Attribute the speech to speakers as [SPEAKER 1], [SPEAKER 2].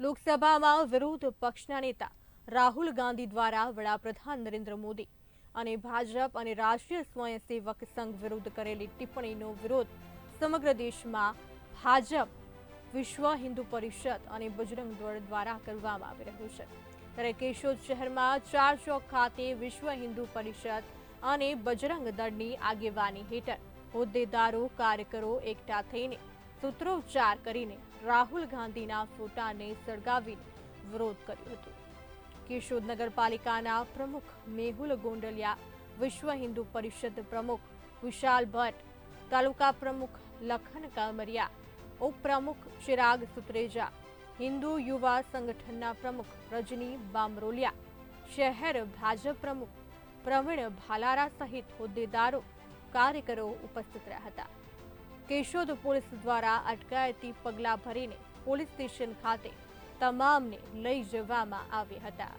[SPEAKER 1] લોકસભામાં વિરોધ પક્ષના નેતા રાહુલ ગાંધી દ્વારા વડાપ્રધાન નરેન્દ્ર મોદી અને ભાજપ અને રાષ્ટ્રીય સ્વયંસેવક સંઘ વિરુદ્ધ કરેલી ટિપ્પણીનો વિરોધ સમગ્ર દેશમાં ભાજપ, વિશ્વ હિન્દુ પરિષદ અને બજરંગ દળ દ્વારા કરવામાં આવી રહ્યું છે. ત્યારે કેશોદ શહેરમાં ચાર ચોક ખાતે વિશ્વ હિન્દુ પરિષદ અને બજરંગ દળની આગેવાની હેઠળ હોદ્દેદારો, કાર્યકરો એકઠા થઈને સૂત્રોચ્ચાર કરીને રાહુલ ગાંધીના ફોટાને સળગાવીને વિરોધ કર્યો હતો. કેશોદ નગરપાલિકાના પ્રમુખ મેહુલ ગોંડલિયા, વિશ્વ હિન્દુ પરિષદ પ્રમુખ વિશાલ ભટ્ટ, તાલુકા પ્રમુખ લખન કામરિયા, ઉપપ્રમુખ ચિરાગ સુત્રેજા, હિન્દુ યુવા સંગઠનના પ્રમુખ રજની બામરોલિયા, શહેર ભાજપ પ્રમુખ પ્રવીણ ભાલારા સહિત હોદ્દેદારો, કાર્યકરો ઉપસ્થિત રહ્યા હતા. કેશોદ પોલીસ દ્વારા અટકાયતી પગલાં ભરીને પોલીસ સ્ટેશન ખાતે તમામને લઈ જવામાં આવ્યા હતા.